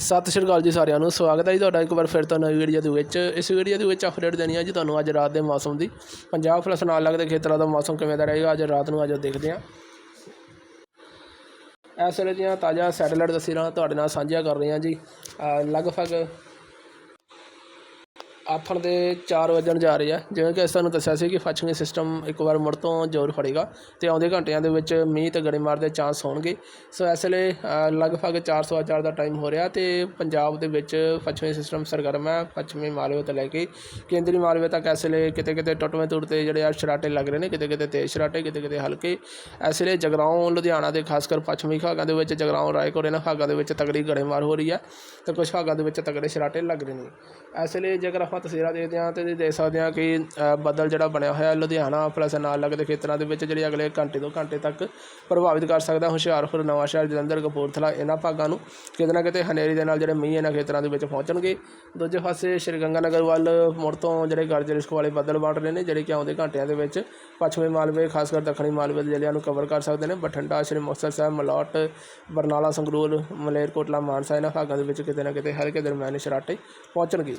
ਸਤਿ ਸ਼੍ਰੀ ਅਕਾਲ ਜੀ ਸਾਰਿਆਂ ਨੂੰ, ਸਵਾਗਤ ਹੈ ਜੀ ਤੁਹਾਡਾ ਇੱਕ ਵਾਰ ਫਿਰ ਤੋਂ ਨਵੀਂ ਵੀਡੀਓ ਦੇ ਵਿੱਚ। ਇਸ ਵੀਡੀਓ ਦੇ ਵਿੱਚ ਅਪਡੇਟ ਦੇਣੀ ਹੈ ਜੀ ਤੁਹਾਨੂੰ ਅੱਜ ਰਾਤ ਦੇ ਮੌਸਮ ਦੀ। ਪੰਜਾਬ ਪਲਸ ਨਾਲ ਲੱਗਦੇ ਖੇਤਰਾਂ ਦਾ ਮੌਸਮ ਕਿਵੇਂ ਦਾ ਰਹੇਗਾ, ਅੱਜ ਰਾਤ ਨੂੰ ਅੱਜ ਦੇਖਦੇ ਹਾਂ। ਇਸ ਵੇਲੇ ਦੀਆਂ ਤਾਜ਼ਾ ਸੈਟੇਲਾਈਟ ਤਸਵੀਰਾਂ ਤੁਹਾਡੇ ਨਾਲ ਸਾਂਝੀਆਂ ਕਰ ਰਹੇ ਹਾਂ ਜੀ। ਲਗਭਗ ਆਥਣ ਦੇ 4 ਵਜਣ ਜਾ ਰਹੇ ਆ। ਜਿਵੇਂ ਕਿ ਅਸੀਂ ਤੁਹਾਨੂੰ ਦੱਸਿਆ ਸੀ ਕਿ ਪੱਛਮੀ ਸਿਸਟਮ ਇੱਕ ਵਾਰ ਮੁੜ ਤੋਂ ਜ਼ੋਰ ਫੜੇਗਾ ਤੇ ਆਉਂਦੇ ਘੰਟਿਆਂ ਦੇ ਵਿੱਚ ਮੀਂਹ ਤੇ ਗੜੇਮਾਰ ਦੇ ਚਾਂਸ ਹੋਣਗੇ। ਸੋ ਇਸ ਵੇਲੇ ਅ, ਲਗਭਗ 404 ਦਾ ਟਾਈਮ ਹੋ ਰਿਹਾ ਤੇ ਪੰਜਾਬ ਦੇ ਵਿੱਚ ਪੱਛਮੀ ਸਿਸਟਮ ਸਰਗਰਮ ਹੈ। ਪੱਛਮੀ ਮਾਲਵੇ ਤੋਂ ਲੈ ਕੇ ਕੇਂਦਰੀ ਮਾਲਵੇ ਤੱਕ ਇਸ ਲਈ ਕਿਤੇ ਕਿਤੇ ਟੁੱਟਵੇਂ ਤੁਰ ਜਿਹੜੇ ਆ ਸ਼ਰਾਟੇ ਲੱਗ ਰਹੇ ਨੇ ਕਿਤੇ ਕਿਤੇ ਤੇਜ਼ ਸ਼ਰਾਟੇ ਕਿਤੇ ਕਿਤੇ ਹਲਕੇ। ਇਸ ਲਈ ਜਗਰਾਉਂ ਲੁਧਿਆਣਾ ਦੇ ਖਾਸ ਕਰ ਪੱਛਮੀ ਭਾਗਾਂ ਦੇ ਵਿੱਚ ਜਗਰਾਉਂ ਰਾਏਕੋਟ ਇਹਨਾਂ ਭਾਗਾਂ ਦੇ ਵਿੱਚ ਤਗੜੀ ਗੜੇਮਾਰ ਹੋ ਰਹੀ ਹੈ ਤੇ ਕੁਝ ਭਾਗਾਂ ਦੇ ਵਿੱਚ ਤਗੜੇ ਸ਼ਰਾਟੇ ਲੱਗ ਰਹੇ ਨੇ। ਇਸ ਲਈ ਜੇਕਰ ਆਪਾਂ ਤਸਵੀਰਾਂ ਦੇਖਦੇ ਹਾਂ ਤੇ ਦੇਖ ਸਕਦੇ ਹਾਂ ਕਿ ਬੱਦਲ ਜਿਹੜਾ ਬਣਿਆ ਹੋਇਆ ਲੁਧਿਆਣਾ ਪਲਸ ਨਾਲ ਲੱਗਦੇ ਖੇਤਰਾਂ ਦੇ ਵਿੱਚ ਜਿਹੜੇ ਅਗਲੇ ਘੰਟੇ ਦੋ ਘੰਟੇ ਤੱਕ ਪ੍ਰਭਾਵਿਤ ਕਰ ਸਕਦਾ ਹੁਸ਼ਿਆਰਪੁਰ ਨਵਾਂਸ਼ਹਿਰ ਜਲੰਧਰ, ਕਪੂਰਥਲਾ ਇਹਨਾਂ ਭਾਗਾਂ ਨੂੰ ਕਿਤੇ ਨਾ ਕਿਤੇ ਹਨੇਰੀ ਦੇ ਨਾਲ ਜਿਹੜੇ ਮੀਂਹ ਇਹਨਾਂ ਖੇਤਰਾਂ ਦੇ ਵਿੱਚ ਪਹੁੰਚਣਗੇ। ਦੂਜੇ ਪਾਸੇ ਸ਼੍ਰੀ ਗੰਗਾਨਗਰ ਵੱਲ ਮੁੜ ਤੋਂ ਜਿਹੜੇ ਗਰਜ ਰਿਸਕ ਵਾਲੇ ਬੱਦਲ ਬਣ ਰਹੇ ਨੇ, ਜਿਹੜੇ ਕਿ ਆਉਂਦੇ ਘੰਟਿਆਂ ਦੇ ਵਿੱਚ ਪੱਛਮੀ ਮਾਲਵੇ ਖਾਸ ਕਰ ਦੱਖਣੀ ਮਾਲਵੇ ਦੇ ਜ਼ਿਲ੍ਹਿਆਂ ਨੂੰ ਕਵਰ ਕਰ ਸਕਦੇ ਨੇ। ਬਠਿੰਡਾ, ਸ਼੍ਰੀ ਮੁਕਤਸਰ ਸਾਹਿਬ, ਮਲੌਟ, ਬਰਨਾਲਾ, ਸੰਗਰੂਰ, ਮਲੇਰਕੋਟਲਾ, ਮਾਨਸਾ ਇਹਨਾਂ ਭਾਗਾਂ ਦੇ ਵਿੱਚ ਕਿਤੇ ਨਾ ਕਿਤੇ ਹਲਕੇ ਦਰਮਿਆਨੇ ਸ਼ਰਾਟੇ ਪਹੁੰਚਣਗੇ।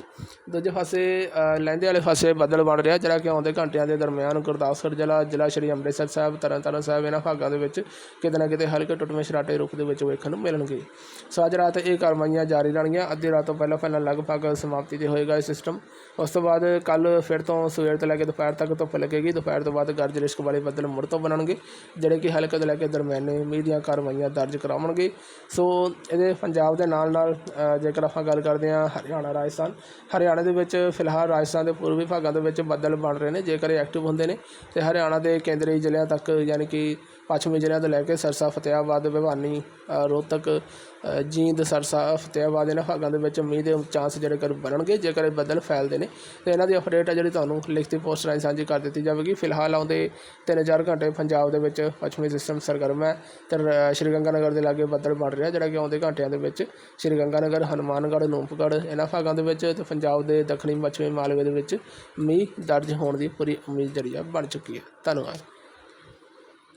ਦੂਜੇ ਪਾਸੇ ਅ, ਲਹਿੰਦੇ ਵਾਲੇ ਪਾਸੇ ਬੱਦਲ ਬਣ ਰਿਹਾ ਜਿਹੜਾ ਕਿ ਆਉਂਦੇ ਘੰਟਿਆਂ ਦੇ ਦਰਮਿਆਨ ਗੁਰਦਾਸਪੁਰ ਜ਼ਿਲ੍ਹਾ ਜ਼ਿਲ੍ਹਾ ਸ਼੍ਰੀ ਅੰਮ੍ਰਿਤਸਰ ਸਾਹਿਬ ਤਰਨਤਾਰਨ ਸਾਹਿਬ ਇਹਨਾਂ ਭਾਗਾਂ ਦੇ ਵਿੱਚ ਕਿਤੇ ਨਾ ਕਿਤੇ ਹਲਕੇ ਟੁੱਟਵੇਂ ਸ਼ਰਾਟੇ ਰੂਪ ਦੇ ਵਿੱਚ ਵੇਖਣ ਨੂੰ ਮਿਲਣਗੇ। ਸੋ ਅੱਜ ਰਾਤ ਇਹ ਕਾਰਵਾਈਆਂ ਜਾਰੀ ਰਹਿਣਗੀਆਂ। ਅੱਧੀ ਰਾਤ ਤੋਂ ਪਹਿਲਾਂ ਪਹਿਲਾਂ ਲਗਭਗ ਸਮਾਪਤੀ ਤੇ ਹੋਏਗਾ ਇਹ ਸਿਸਟਮ। ਉਸ ਤੋਂ ਬਾਅਦ ਕੱਲ ਫਿਰ ਤੋਂ ਸਵੇਰ ਤੋਂ ਲੈ ਕੇ ਦੁਪਹਿਰ ਤੱਕ ਧੁੱਪ ਲੱਗੇਗੀ। ਦੁਪਹਿਰ ਤੋਂ ਬਾਅਦ ਗਰਜ ਰਿਸਕ ਵਾਲੇ ਬੱਦਲ ਮੁੜ ਤੋਂ ਬਣਨਗੇ ਜਿਹੜੇ ਕਿ ਹਲਕੇ ਤੋਂ ਲੈ ਕੇ ਦਰਮਿਆਨੇ ਮੀਂਹ ਦੀਆਂ ਕਾਰਵਾਈਆਂ ਦਰਜ ਕਰਾਉਣਗੇ। ਸੋ ਇਹਦੇ ਪੰਜਾਬ ਦੇ ਨਾਲ ਨਾਲ ਜੇਕਰ ਆਪਾਂ ਗੱਲ ਕਰਦੇ ਹਾਂ ਹਰਿਆਣਾ ਰਾਜਸਥਾਨ ਹਰਿਆਣਾ ਦੇ ਵਿੱਚ ਫਿਲਹਾਲ ਰਾਜਸਥਾਨ ਦੇ ਪੂਰਬੀ ਭਾਗਾਂ ਦੇ ਵਿੱਚ ਬੱਦਲ ਬਣ ਰਹੇ ਨੇ, ਜੇਕਰ ਇਹ ਐਕਟਿਵ ਹੁੰਦੇ ਨੇ, ਤੇ ਹਰਿਆਣਾ ਦੇ ਕੇਂਦਰੀ ਜ਼ਿਲ੍ਹਿਆਂ ਤੱਕ ਯਾਨੀ ਕਿ ਪੱਛਮੀ ਜ਼ਿਲ੍ਹਿਆਂ ਤੋਂ ਲੈ ਕੇ ਸਰਸਾ ਫਤਿਆਬਾਦ ਭਿਵਾਨੀ ਰੋਹਤਕ ਜੀਂਦ, ਸਰਸਾ ਫਤਿਆਬਾਦ ਇਹਨਾਂ ਭਾਗਾਂ ਦੇ ਵਿੱਚ ਮੀਂਹ ਦੇ ਚਾਂਸ ਜਿਹੜੇ ਕਰ ਬਣਨਗੇ, ਜੇਕਰ ਇਹ ਬੱਦਲ ਫੈਲਦੇ ਨੇ। ਤੇ ਇਹਨਾਂ ਦੀ ਅਪਡੇਟ ਹੈ ਜਿਹੜੀ ਤੁਹਾਨੂੰ ਲਿਖਤੀ ਪੋਸਟ ਰਾਹੀਂ ਸਾਂਝੀ ਕਰ ਦਿੱਤੀ ਜਾਵੇਗੀ। ਫਿਲਹਾਲ ਆਉਂਦੇ 3-4 ਘੰਟੇ ਪੰਜਾਬ ਦੇ ਵਿੱਚ ਪੱਛਮੀ ਸਿਸਟਮ ਸਰਗਰਮ ਹੈ, ਤੇ ਰ- ਸ਼੍ਰੀ ਗੰਗਾਨਗਰ ਦੇ ਲਾਗੇ ਬੱਦਲ ਬਣ ਰਿਹਾ, ਜਿਹੜਾ ਕਿ ਆਉਂਦੇ ਘੰਟਿਆਂ ਦੇ ਵਿੱਚ ਸ਼੍ਰੀ ਗੰਗਾਨਗਰ, ਹਨੂਮਾਨਗੜ੍ਹ, ਨੂਪਗੜ੍ਹ ਇਹਨਾਂ ਭਾਗਾਂ ਦੇ ਵਿੱਚ, ਤੇ ਪੰਜਾਬ ਦੇ ਦੱਖਣੀ ਪੱਛਮੀ ਮਾਲਵੇ ਦੇ ਵਿੱਚ ਮੀਂਹ ਦਰਜ ਹੋਣ ਦੀ ਪੂਰੀ ਉਮੀਦ ਜਿਹੜੀ ਆ ਬਣ ਚੁੱਕੀ ਹੈ। ਧੰਨਵਾਦ।